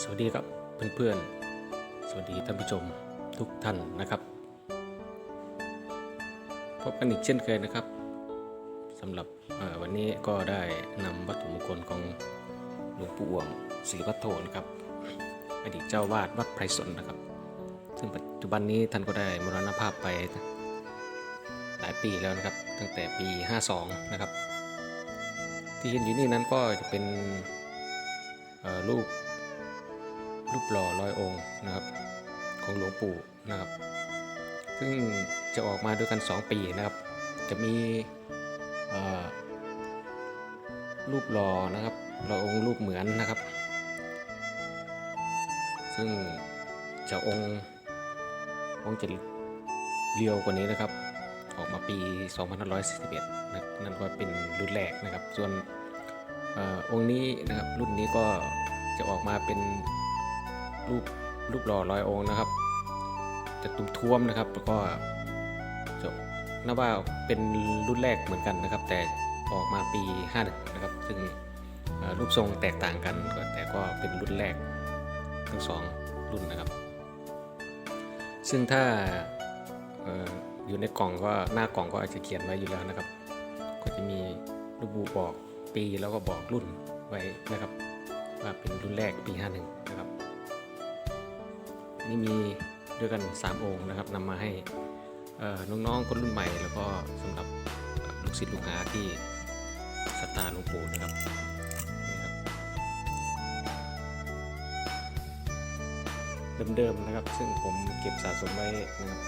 สวัสดีครับเพื่อนๆ สวัสดีท่านผู้ชมทุกท่านนะครับ พบกันอีกเช่นเคยนะครับสำหรับวันนี้ก็ได้นำวัตถุมงคลของหลวงปู่อ่วงศรีวัฒโธนะครับอดีตเจ้าวาดวัดไพรสนนะครับ ซึ่งปัจจุบันนี้ท่านก็ได้มรณภาพไปหลายปีแล้วนะครับ ตั้งแต่ปี 52 นะครับ ที่เห็นอยู่นี่นั้นก็จะเป็นเอ่อรูป รูปหล่อร้อยองค์นะครับของหลวงปู่นะครับ ซึ่งจะออกมาด้วยกัน 2 ปีนะครับ จะมีรูปหล่อนะครับหล่อองค์รูปเหมือนนะครับ ซึ่งจะองค์องค์จะเรียวกว่านี้นะครับ ออกมาปี 2541นะครับนั่นก็เป็นรุ่นแรกนะครับ ส่วนออองค์นี้นะครับรุ่นนี้ก็จะออกมาเป็น รูปรูปหล่อร้อยองค์นะครับ จะตุ้มท้วมนะครับ แล้วก็จะนับว่าเป็นรุ่นแรกเหมือนกันนะครับ แต่ออกมาปี51นะครับ ซึ่งรูปทรงแตกต่างกันแต่ก็เป็นรุ่นแรกทั้งสองรุ่นนะครับ ซึ่งถ้าอออยู่ในกล่องก็หน้ากล่องก็อาจจะเขียนไว้อยู่แล้วนะครับ ก็จะมีรูปบูบอกปีแล้วก็บอกรุ่นไว้นะครับ ว่าเป็นรุ่นแรกปี 51 นะครับ นี่มีด้วยกัน 3 องค์นะครับนำมาให้น้องๆคนรุ่นใหม่ แล้วก็สำหรับลูกศิษย์ลูกหาที่ศรัทธาหลวงปู่นะครับนี่ครับเดิมๆนะครับ ซึ่งผมเก็บสะสมไว้นะครับ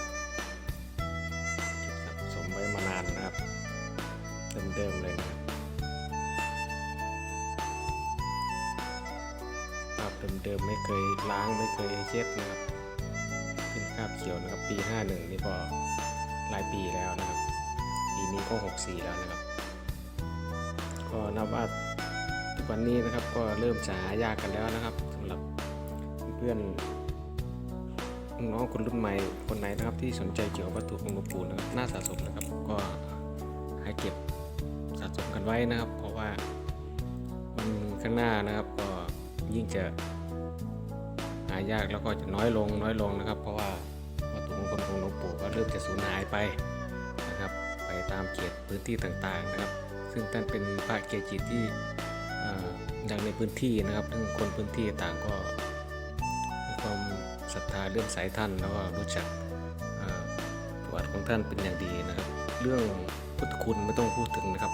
เก็บสะสมไว้มานานนะครับเดิมๆเลยนะครับาพเดิมๆไม่เคยล้างไม่เคยเช็ดนะครับขึ้นคราบเขียวนะครับ ปี 51 นี่ก็หลายปีแล้วนะครับ ปีนี้ก็ 64 แล้วนะครับ ก็นับว่าทุกวันนี้นะครับก็เริ่มจะหายากกันแล้วนะครับสำหรับเพื่อนน้องคนรุ่นใหม่คนไหนนะครับที่สนใจเกี่ยวกับวัตถุของหลวงปู่นะครับน่าสะสมนะครับ ก็ให้เก็บสะสมกันไว้นะครับ เพราะว่าวันข้างหน้านะครับ ยิ่งจะหายากแล้วก็จะน้อยลงน้อยลงนะครับ เพราะว่าวัตถุมงคลของหลวงปู่ก็เริ่มจะสูญหายไปนะครับ ไปตามเขตพื้นที่ต่างๆนะครับ ซึ่งท่านเป็นพระเกจิที่เอ่อดังในพื้นที่นะครับซึ่งคนพื้นที่ต่างก็มีความศรัทธาเรื่องสายท่านแล้วก็รู้จักประวัติของท่านเป็นอย่างดีนะครับ เรื่องพุทธคุณไม่ต้องพูดถึงนะครับ